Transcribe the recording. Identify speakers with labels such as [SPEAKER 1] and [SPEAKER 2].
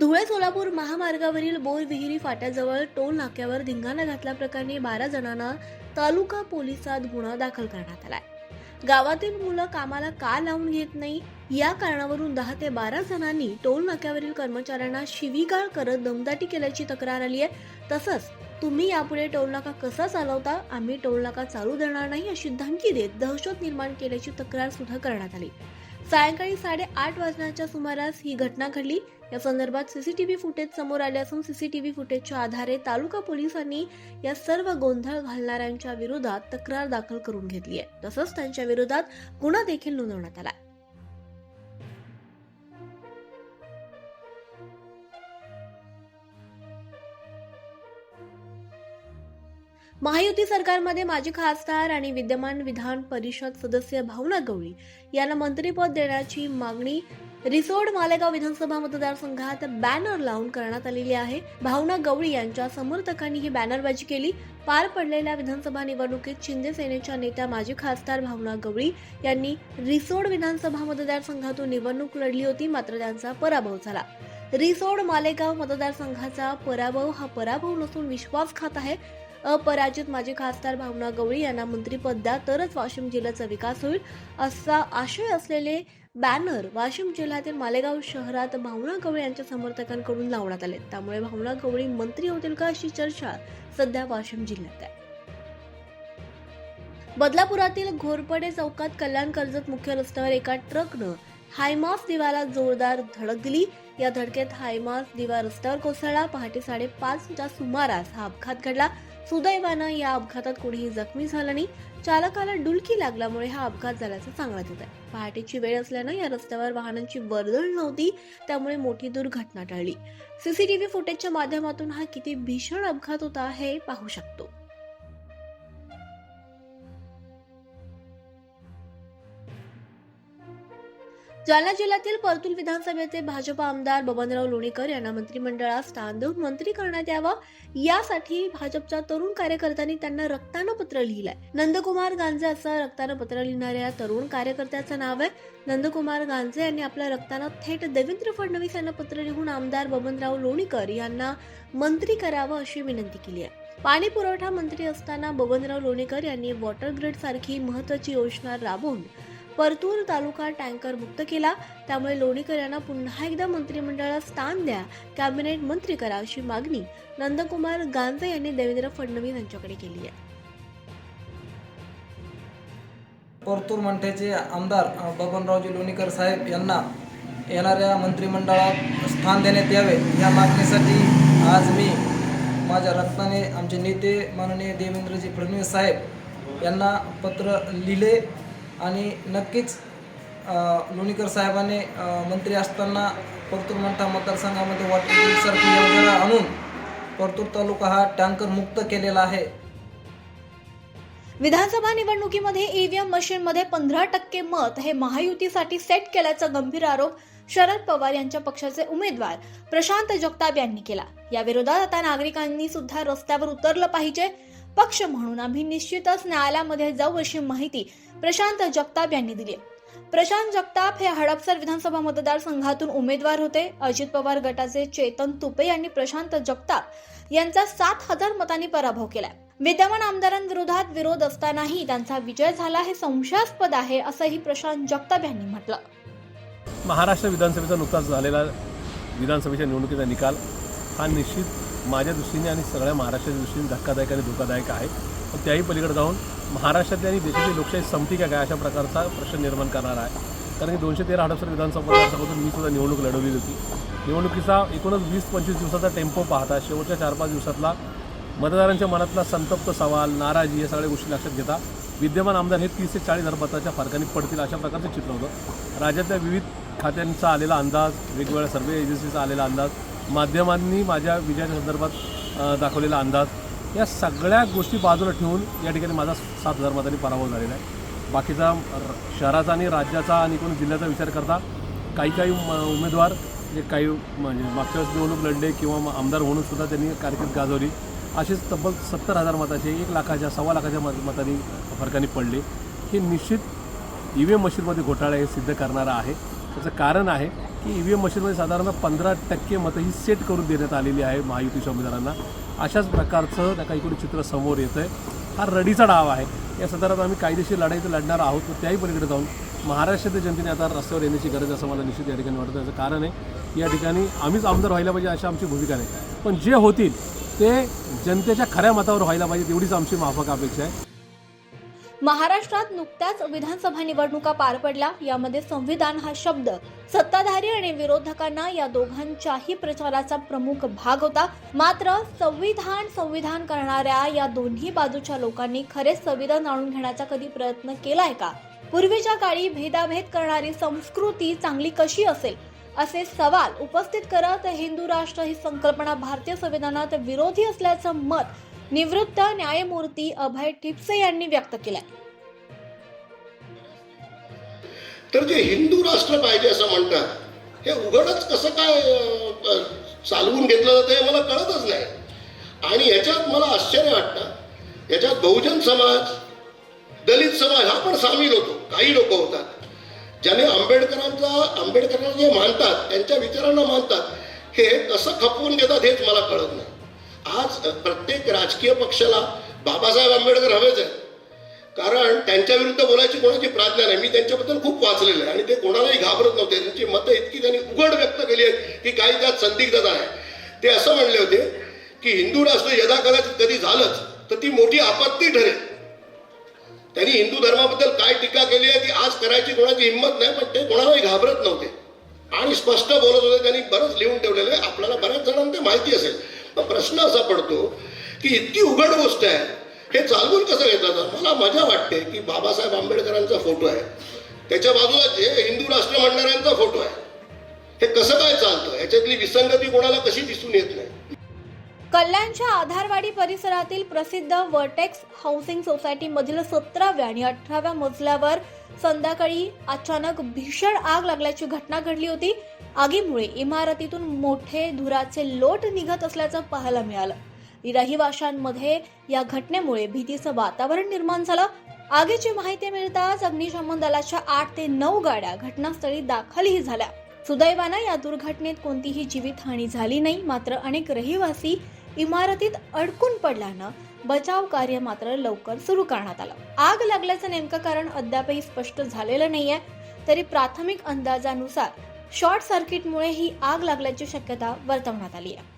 [SPEAKER 1] धुळे सोलापूर महामार्गावरील बोरविहिरी फाट्याजवळ टोल नाक्यावर धिंगाणा घातल्याप्रकरणी बारा जणांना तालुका पोलिसात गुन्हा दाखल करण्यात आलाय. गावातील मुलं कामाला का लावून घेत नाही? या कारणावरून दहा ते बारा जणांनी टोल नाक्यावरील कर्मचाऱ्यांना शिवीगाळ करत दमदाटी केल्याची तक्रार आली आहे. तसंच तुम्ही यापुढे टोल नाका कसा चालवता? आम्ही टोल नाका चालू देणार नाही अशी धमकी देत दहशत निर्माण केल्याची तक्रार सुद्धा करण्यात आली. सायंकाळी साडेआठ वाजण्याच्या सुमारास ही घटना घडली. या संदर्भात सीसीटीव्ही फुटेज समोर आले असून सीसीटीव्ही फुटेजच्या आधारे तालुका पोलिसांनी या सर्व गोंधळ घालणाऱ्यांच्या विरोधात तक्रार दाखल करून घेतली आहे. तसंच त्यांच्या विरोधात गुन्हा देखील नोंदवण्यात आला महायुती सरकारमध्ये माजी खासदार आणि विद्यमान विधान परिषद सदस्य भावना गवळी यांना मंत्रीपद देण्याची मागणी रिसोड मालेगाव विधानसभा मतदारसंघात बॅनर लावून करण्यात आलेली आहे. भावना गवळी यांच्या समर्थकांनी ही बॅनरबाजी केली. पार पडलेल्या विधानसभा निवडणुकीत शिंदे सेनेच्या नेत्या माजी खासदार भावना गवळी यांनी रिसोड विधानसभा मतदारसंघातून निवडणूक लढली होती मात्र त्यांचा पराभव झाला. रिसोड मालेगाव मतदारसंघाचा पराभव हा पराभव नसून विश्वासघात आहे. अपराजित माजी खासदार भावना गवळी यांना मंत्रिपद द्या तरच वाशिम जिल्ह्याचा विकास होईल असा आशय असलेले बॅनर वाशिम जिल्ह्यातील मालेगाव शहरात भावना गवळी यांच्या समर्थकांकडून लावण्यात आले. त्यामुळे भावना गवळी मंत्री होतील का अशी चर्चा सध्या वाशिम जिल्ह्यात आहे. बदलापुरातील घोरपडे चौकात कल्याण कर्जत मुख्य रस्त्यावर एका ट्रकनं हायमास दिवाला जोरदार धडक दिली. या धडकेत हायमास दिवा रस्त्यावर कोसळला. पहाटे साडेपाचच्या सुमारास हा अपघात घडला. सुदैवानं या अपघातात कोणीही जखमी झालं नाही. चालकाला डुलकी लागल्यामुळे हा अपघात झाल्याचं सांगण्यात येत आहे पहाटेची वेळ असल्यानं या रस्त्यावर वाहनांची वर्दळ नव्हती त्यामुळे मोठी दुर्घटना टळली. सीसीटीव्ही फुटेजच्या माध्यमातून हा किती भीषण अपघात होता हे पाहू शकतो. जालना जिल्ह्यातील परतूर विधानसभेचे भाजप आमदार बबनराव लोणीकर यांना मंत्रिमंडळात स्थान देऊन मंत्री करण्यात यावं यासाठी भाजपच्या तरुण कार्यकर्त्यांनी त्यांना रक्तानं पत्र लिहिलंय. नंदकुमार गांजे असं रक्तानं पत्र लिहिणाऱ्या तरुण कार्यकर्त्याचं नाव आहे. नंदकुमार गांजे यांनी आपल्या रक्तानं थेट देवेंद्र फडणवीस यांना पत्र लिहून आमदार बबनराव लोणीकर यांना मंत्री करावं अशी विनंती केली आहे. पाणी पुरवठा मंत्री असताना बबनराव लोणीकर यांनी वॉटर ग्रीड सारखी महत्वाची योजना राबवून परतूर तालुका टँकर मुक्त केला. त्यामुळे लोणीकर यांना पुन्हा एकदा मंत्रिमंडळात स्थान द्या. कॅबिनेट मंत्री करा अशी मागणी नंदकुमार गांजे यांनी देवेंद्र फडणवीस यांच्याकडे केली आहे.
[SPEAKER 2] परतूर मंठ्याचे आमदार बबनरावजी लोणीकर साहेब यांना येणाऱ्या मंत्रिमंडळात स्थान देण्यात यावे या मागणीसाठी आज मी माझ्या रक्ताने आमचे नेते माननीय देवेंद्रजी फडणवीस साहेब यांना पत्र लिहिले. आणि नक्कीच लोणीकर साहेबांनी मंत्री असताना परतूर मंठा मतदारसंघामध्ये वॉटरसारखी योजना आणून परतूर तालुका हा टँकर मुक्त केलेला आहे.
[SPEAKER 1] विधानसभा निवडणुकीमध्ये ईव्हीएम मशीनमध्ये पंधरा टक्के मत हे महायुतीसाठी सेट केल्याचा गंभीर आरोप शरद पवार यांच्या पक्षाचे उमेदवार प्रशांत जगताप यांनी केला. या विरोधात आता नागरिकांनी सुद्धा रस्त्यावर उतरलं पाहिजे. पक्ष म्हणून आम्ही निश्चितच न्यायालयामध्ये जाऊ अशी माहिती प्रशांत जगताप यांनी दिली प्रशांत जगताप हे हडपसर विधानसभा मतदारसंघातून उमेदवार होते. अजित पवार गटाचे चेतन तुपे यांनी प्रशांत जगताप यांचा सात हजार मतांनी पराभव केला विद्यमान आमदारांविरोधात विरोध असतानाही त्यांचा विजय झाला हे संशयास्पद आहे असंही प्रशांत जगताप यांनी म्हटलं.
[SPEAKER 3] महाराष्ट्र विधानसभेचा नुकताच झालेला विधानसभेच्या निवडणुकीचा निकाल हा निश्चित माझ्या दृष्टीने आणि सगळ्या महाराष्ट्राच्या दृष्टीने धक्कादायक आणि धोकादायक आहे. पण त्याही पलीकडे जाऊन महाराष्ट्रातली आणि देशाची लोकशाही संपती का काय अशा प्रकारचा प्रश्न निर्माण करणार आहे. कारण की दोनशे तेरा हडपसर विधानसभा मतदारसंघातून मी सुद्धा निवडणूक लढवली होती. निवडणुकीचा एकूणच वीस पंचवीस दिवसाचा टेम्पो पाहता शेवटच्या चार पाच दिवसातला मतदारांच्या मनातला संतप्त सवाल नाराजी या सगळ्या गोष्टी लक्षात घेता विद्यमान आमदार हे तीस ते चाळीस हजार मताच्या फरकाने पडतील अशा प्रकारचं चित्र होतं. राज्यातल्या विविध खात्यांचा आलेला अंदाज वेगवेगळ्या सर्वे एजन्सीचा आलेला अंदाज माध्यमांनी माझ्या विजयाच्या संदर्भात दाखवलेला अंदाज या सगळ्या गोष्टी बाजूला ठेवून या ठिकाणी माझा सात हजार मतांनी पराभव झालेला आहे. बाकीचा शहराचा आणि राज्याचा आणि एकूण जिल्ह्याचा विचार करता काही काही म- उमेदवार जे काही म्हणजे मागच्या वेळेस निवडणूक लढले किंवा आमदार म्हणून सुद्धा त्यांनी कारकीर्द गाजवली असेच तब्बल सत्तर हजार मताचे एक लाखाच्या सव्वा लाखाच्या मत मतांनी फरकाने पडले. हे निश्चित ई व्ही एम मशीनमध्ये घोटाळा हे सिद्ध करणारं आहे. त्याचं कारण आहे की ई व्ही एम मशीनमध्ये साधारण पंधरा टक्के मतं ही सेट करून देण्यात आलेली आहे महायुतीच्या उमेदवारांना. अशाच प्रकारचं त्या काही चित्र समोर येतं आहे हा रडीचा डाव आहे. या संदर्भात आम्ही कायदेशीर लढाई तर लढणार आहोत त्याही पलीकडे जाऊन महाराष्ट्रातील जनतेने आता रस्त्यावर येण्याची गरज असं मला निश्चित या ठिकाणी वाटतं. त्याचं कारण आहे या ठिकाणी आम्हीच आमदार व्हायला पाहिजे अशी आमची भूमिका नाही. पण जे होतील ते जनतेच्या खऱ्या मतावर व्हायला पाहिजे तेवढीच आमची माफक अपेक्षा आहे.
[SPEAKER 4] महाराष्ट्रात नुकत्याच विधानसभा निवडणुका पार पडल्या. यामध्ये संविधान हा शब्द सत्ताधारी आणि विरोधकांना या दोघांच्याही प्रचाराचा प्रमुख भाग होता. मात्र संविधान संविधान करणाऱ्या या दोन्ही बाजूच्या लोकांनी खरेच संविधान जाणून घेण्याचा कधी प्रयत्न केलाय का? पूर्वीच्या काळी भेदाभेद करणारी संस्कृती चांगली कशी असेल? असे सवाल उपस्थित करत हिंदू राष्ट्र ही संकल्पना भारतीय संविधानात विरोधी असल्याचं मत निवृत्त न्यायमूर्ती अभय ठिपसे यांनी व्यक्त केला
[SPEAKER 5] तर जे हिंदू राष्ट्र पाहिजे असं म्हणतात हे उघडच कसं काय चालवून घेतलं जातं हे मला कळतच नाही. आणि याच्यात मला आश्चर्य वाटतं याच्यात बहुजन समाज दलित समाज हा पण सामील होतो काही लोक होतात. ज्याने आंबेडकरांचा आंबेडकरांना जे मानतात त्यांच्या विचारांना मानतात हे कसं खपवून घेतात हेच मला कळत नाही. आज प्रत्येक राजकीय पक्षाला बाबासाहेब आंबेडकर हवेच आहेत. कारण त्यांच्या विरुद्ध बोलायची कोणाची प्रार्थना नाही. मी त्यांच्याबद्दल खूप वाचलेलं आहे आणि ते कोणालाही घाबरत नव्हते. त्यांची मतं इतकी त्यांनी उघड व्यक्त केली आहेत की काही त्यात संदिग्धता आहे. ते असं म्हणले होते की हिंदू राष्ट्र यदा कदाचित कधी झालंच तर ती मोठी आपत्ती ठरेल. त्यांनी हिंदू धर्माबद्दल काय टीका केली आहे ती आज करायची कोणाची हिंमत नाही पण ते कोणालाही घाबरत नव्हते. आणि स्पष्ट बोलत होते त्यांनी बरंच लिहून ठेवलेलं आहे. आपल्याला बऱ्याच जणांना ते माहिती असेल. प्रश्न असा पडतो की इतकी उघड गोष्ट आहे. हे चालवून कसं घेतलं मला मजा वाटते की बाबासाहेब आंबेडकरांचा फोटो आहे. त्याच्या बाजूला जे हिंदू राष्ट्र म्हणणाऱ्यांचा फोटो आहे. हे कसं काय चालतं? याच्यातली विसंगती कोणाला कशी दिसून येत नाही?
[SPEAKER 4] कल्याणच्या आधारवाडी परिसरातील प्रसिद्ध वर्टेक्स हाऊसिंग सोसायटीमधील सतराव्या आणि अठराव्या मजल्यावर संध्याकाळी अचानक भीषण आग लागल्याची घटना घडली होती. आगीमुळे इमारतीतून मोठे धुराचे लोट निघत असल्याचं पाहायला मिळालं. रहिवाशांमध्ये या घटनेमुळे भीतीचं वातावरण निर्माण झालं. आगीची माहिती मिळताच अग्निशमन दलाच्या आठ ते नऊ गाड्या घटनास्थळी दाखलही झाल्या. सुदैवानं या दुर्घटनेत कोणतीही जीवितहानी झाली नाही मात्र अनेक रहिवासी इमारतीत अडकून पडल्यानं बचाव कार्य मात्र लवकर सुरू करण्यात आलं. आग लागल्याचं नेमकं कारण अद्यापही स्पष्ट झालेलं नाहीये. तरी प्राथमिक अंदाजानुसार शॉर्ट सर्किटमुळे ही आग लागल्याची शक्यता वर्तवण्यात आली आहे.